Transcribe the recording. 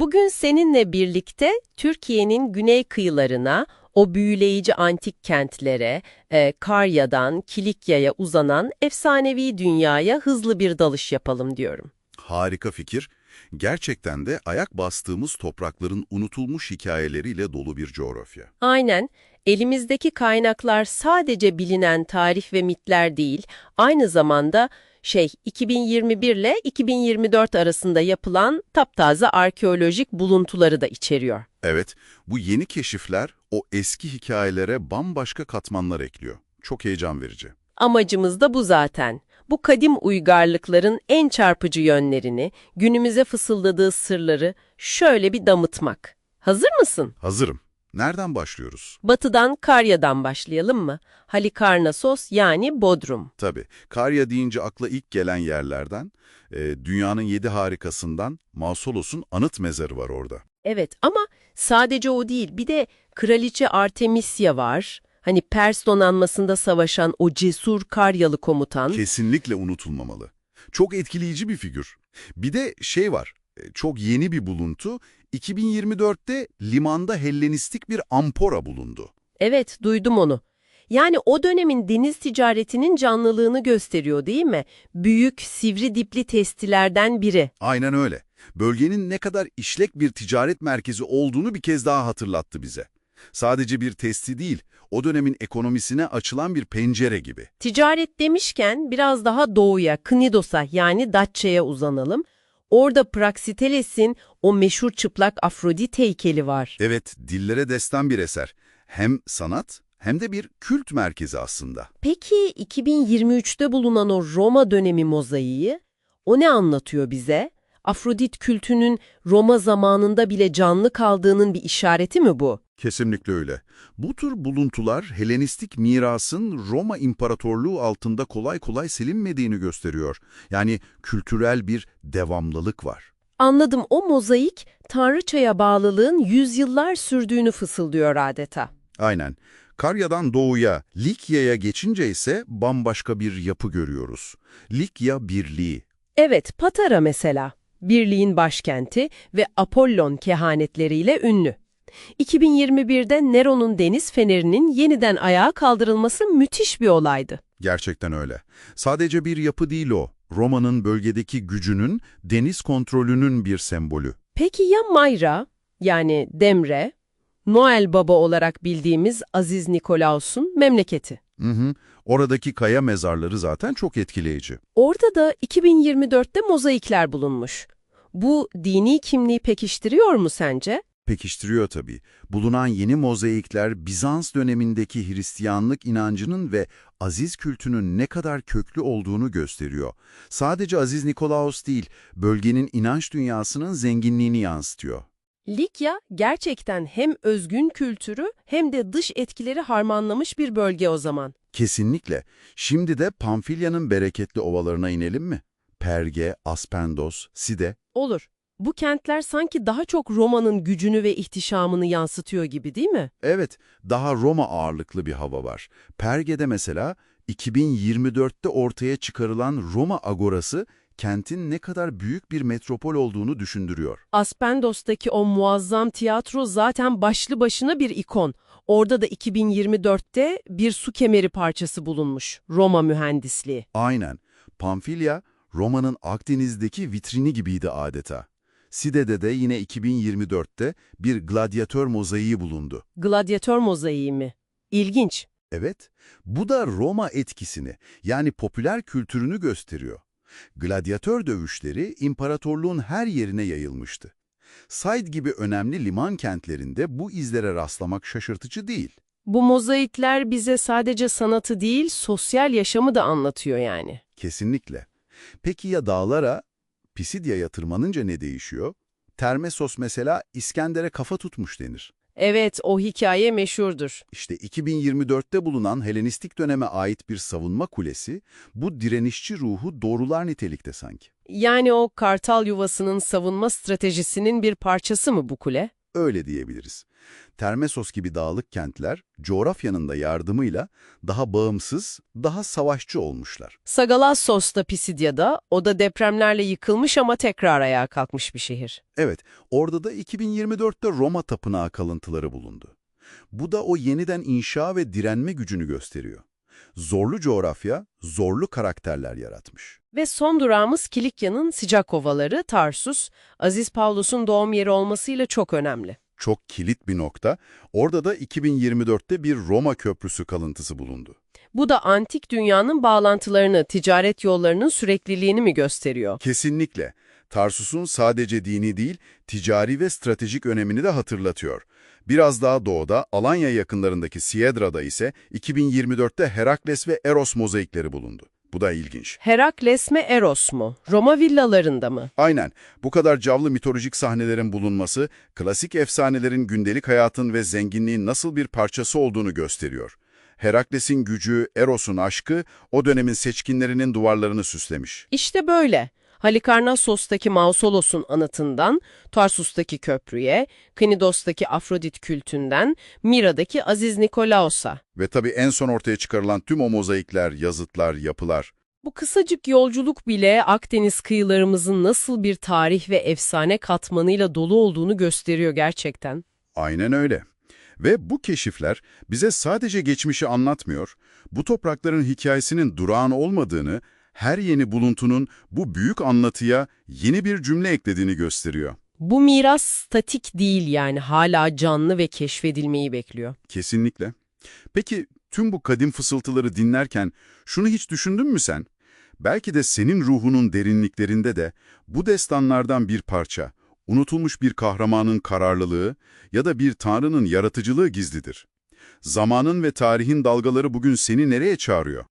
Bugün seninle birlikte Türkiye'nin güney kıyılarına, o büyüleyici antik kentlere, e, Karya'dan Kilikya'ya uzanan efsanevi dünyaya hızlı bir dalış yapalım diyorum. Harika fikir. Gerçekten de ayak bastığımız toprakların unutulmuş hikayeleriyle dolu bir coğrafya. Aynen, elimizdeki kaynaklar sadece bilinen tarih ve mitler değil, aynı zamanda şey 2021 ile 2024 arasında yapılan taptaze arkeolojik buluntuları da içeriyor. Evet, bu yeni keşifler o eski hikayelere bambaşka katmanlar ekliyor. Çok heyecan verici. Amacımız da bu zaten. Bu kadim uygarlıkların en çarpıcı yönlerini, günümüze fısıldadığı sırları şöyle bir damıtmak. Hazır mısın? Hazırım. Nereden başlıyoruz? Batıdan Karya'dan başlayalım mı? Halikarnassos yani Bodrum. Tabii, Karya deyince akla ilk gelen yerlerden, e, dünyanın yedi harikasından Mausolos'un anıt mezarı var orada. Evet ama sadece o değil. Bir de Kraliçe Artemisya var. Hani Pers donanmasında savaşan o cesur Karyalı komutan. Kesinlikle unutulmamalı. Çok etkileyici bir figür. Bir de şey var, çok yeni bir buluntu. 2024'te limanda Hellenistik bir ampora bulundu. Evet, duydum onu. Yani o dönemin deniz ticaretinin canlılığını gösteriyor değil mi? Büyük, sivri dipli testilerden biri. Aynen öyle. Bölgenin ne kadar işlek bir ticaret merkezi olduğunu bir kez daha hatırlattı bize. Sadece bir testi değil, o dönemin ekonomisine açılan bir pencere gibi. Ticaret demişken biraz daha doğuya, Knidos'a yani Datça'ya uzanalım. Orada Praxiteles'in o meşhur çıplak Afrodit heykeli var. Evet, dillere destan bir eser. Hem sanat hem de bir kült merkezi aslında. Peki 2023'te bulunan o Roma dönemi mozaiği, o ne anlatıyor bize? Afrodit kültünün Roma zamanında bile canlı kaldığının bir işareti mi bu? Kesinlikle öyle. Bu tür buluntular Helenistik mirasın Roma İmparatorluğu altında kolay kolay silinmediğini gösteriyor. Yani kültürel bir devamlılık var. Anladım o mozaik Tanrıçaya bağlılığın yüzyıllar sürdüğünü fısıldıyor adeta. Aynen. Karya'dan doğuya, Likya'ya geçince ise bambaşka bir yapı görüyoruz. Likya Birliği. Evet Patara mesela, birliğin başkenti ve Apollon kehanetleriyle ünlü. 2021'de Nero'nun deniz fenerinin yeniden ayağa kaldırılması müthiş bir olaydı. Gerçekten öyle. Sadece bir yapı değil o. Roma'nın bölgedeki gücünün, deniz kontrolünün bir sembolü. Peki ya Mayra, yani Demre, Noel Baba olarak bildiğimiz Aziz Nikolaus'un memleketi? Hı hı. Oradaki kaya mezarları zaten çok etkileyici. Orada da 2024'te mozaikler bulunmuş. Bu dini kimliği pekiştiriyor mu sence? Pekiştiriyor tabii. Bulunan yeni mozaikler Bizans dönemindeki Hristiyanlık inancının ve Aziz kültünün ne kadar köklü olduğunu gösteriyor. Sadece Aziz Nikolaos değil, bölgenin inanç dünyasının zenginliğini yansıtıyor. Likya gerçekten hem özgün kültürü hem de dış etkileri harmanlamış bir bölge o zaman. Kesinlikle. Şimdi de Pamfilya'nın bereketli ovalarına inelim mi? Perge, Aspendos, Side. Olur. Bu kentler sanki daha çok Roma'nın gücünü ve ihtişamını yansıtıyor gibi değil mi? Evet, daha Roma ağırlıklı bir hava var. Perge'de mesela 2024'te ortaya çıkarılan Roma Agorası kentin ne kadar büyük bir metropol olduğunu düşündürüyor. Aspendos'taki o muazzam tiyatro zaten başlı başına bir ikon. Orada da 2024'te bir su kemeri parçası bulunmuş. Roma mühendisliği. Aynen. Pamfilya, Roma'nın Akdeniz'deki vitrini gibiydi adeta. Side'de de yine 2024'te bir gladyatör mozaiği bulundu. Gladyatör mozaiği mi? İlginç. Evet, bu da Roma etkisini, yani popüler kültürünü gösteriyor. Gladyatör dövüşleri imparatorluğun her yerine yayılmıştı. Said gibi önemli liman kentlerinde bu izlere rastlamak şaşırtıcı değil. Bu mozaikler bize sadece sanatı değil, sosyal yaşamı da anlatıyor yani. Kesinlikle. Peki ya dağlara, Pisidya'ya tırmanınca ne değişiyor? Termesos mesela İskender'e kafa tutmuş denir. Evet, o hikaye meşhurdur. İşte 2024'te bulunan Helenistik döneme ait bir savunma kulesi, bu direnişçi ruhu doğrular nitelikte sanki. Yani o kartal yuvasının savunma stratejisinin bir parçası mı bu kule? Öyle diyebiliriz. Termesos gibi dağlık kentler coğrafyanın da yardımıyla daha bağımsız, daha savaşçı olmuşlar. Sagalassos da Pisidya'da, o da depremlerle yıkılmış ama tekrar ayağa kalkmış bir şehir. Evet, orada da 2024'te Roma tapınağı kalıntıları bulundu. Bu da o yeniden inşa ve direnme gücünü gösteriyor. Zorlu coğrafya, zorlu karakterler yaratmış. Ve son durağımız Kilikya'nın sıcak ovaları, Tarsus, Aziz Pavlus'un doğum yeri olmasıyla çok önemli. Çok kilit bir nokta, orada da 2024'te bir Roma köprüsü kalıntısı bulundu. Bu da antik dünyanın bağlantılarını, ticaret yollarının sürekliliğini mi gösteriyor? Kesinlikle. Tarsus'un sadece dini değil, ticari ve stratejik önemini de hatırlatıyor. Biraz daha doğuda, Alanya yakınlarındaki Siedra'da ise 2024'te Herakles ve Eros mozaikleri bulundu. Bu da ilginç. Herakles mi Eros mu? Roma villalarında mı? Aynen, bu kadar canlı mitolojik sahnelerin bulunması, klasik efsanelerin gündelik hayatın ve zenginliğin nasıl bir parçası olduğunu gösteriyor. Herakles'in gücü, Eros'un aşkı, o dönemin seçkinlerinin duvarlarını süslemiş. İşte böyle. Halikarnassos'taki Mausolos'un anıtından, Tarsus'taki köprüye, Knidos'taki Afrodit kültünden, Mira'daki Aziz Nikolaos'a. Ve tabii en son ortaya çıkarılan tüm o mozaikler, yazıtlar, yapılar. Bu kısacık yolculuk bile Akdeniz kıyılarımızın nasıl bir tarih ve efsane katmanıyla dolu olduğunu gösteriyor gerçekten. Aynen öyle. Ve bu keşifler bize sadece geçmişi anlatmıyor, bu toprakların hikayesinin durağan olmadığını, her yeni buluntunun bu büyük anlatıya yeni bir cümle eklediğini gösteriyor. Bu miras statik değil yani hala canlı ve keşfedilmeyi bekliyor. Kesinlikle. Peki tüm bu kadim fısıltıları dinlerken şunu hiç düşündün mü sen? Belki de senin ruhunun derinliklerinde de bu destanlardan bir parça, unutulmuş bir kahramanın kararlılığı ya da bir tanrının yaratıcılığı gizlidir. Zamanın ve tarihin dalgaları bugün seni nereye çağırıyor?